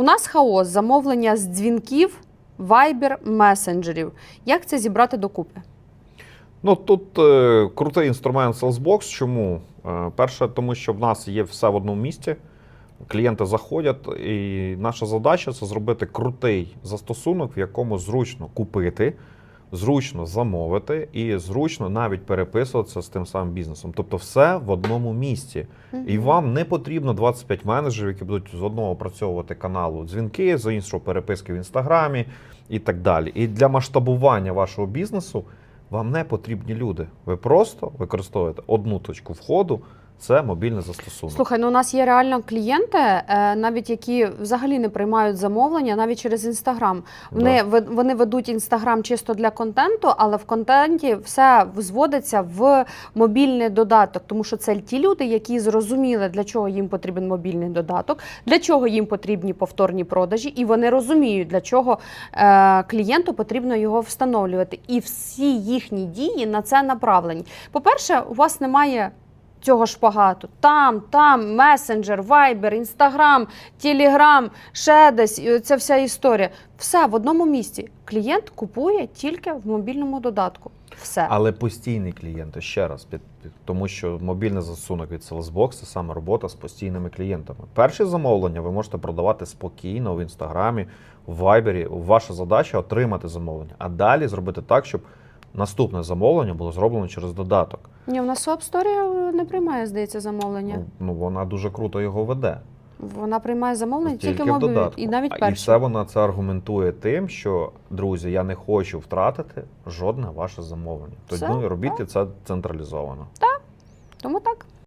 У нас хаос замовлення з дзвінків, вайбер, месенджерів. Як це зібрати докупи? Ну тут е, крутий інструмент Salesbox. Чому? Е, перше, тому що в нас є все в одному місці. Клієнти заходять, і наша задача це зробити крутий застосунок, в якому зручно купити, зручно замовити і зручно навіть переписуватися з тим самим бізнесом. Тобто, все в одному місці. І вам не потрібно 25 менеджерів, які будуть з одного опрацьовувати каналу дзвінки, з іншого переписки в інстаграмі і так далі. І для масштабування вашого бізнесу вам не потрібні люди. Ви просто використовуєте одну точку входу. Це мобільний застосунок. Слухай, ну у нас є реально клієнти, е, навіть які взагалі не приймають замовлення, навіть через інстаграм. Вони ве- вони ведуть інстаграм чисто для контенту, але в контенті все зводиться в мобільний додаток, тому що це ті люди, які зрозуміли, для чого їм потрібен мобільний додаток, для чого їм потрібні повторні продажі, і вони розуміють, для чого е, клієнту потрібно його встановлювати. І всі їхні дії на це направлені. По-перше, у вас немає цього шпагату. Там, там, месенджер, вайбер, інстаграм, телеграм, ще десь. Ця вся історія. Все в одному місці. Клієнт купує тільки в мобільному додатку. Все. Але постійні клієнти, ще раз, під, під- тому що мобільний застосунок від Salesbox це саме робота з постійними клієнтами. Перші замовлення ви можете продавати спокійно в інстаграмі, в вайбері. Ваша задача отримати замовлення, а далі зробити так, щоб наступне замовлення було зроблено через додаток. Ні, в нас Soap не приймає, здається, замовлення. Ну, ну вона дуже круто його веде. Вона приймає замовлення тільки, в мобіль додатку. і навіть перші. І все вона це аргументує тим, що друзі, я не хочу втратити жодне ваше замовлення. Все, Тому робіть це централізовано. Так, Тому так.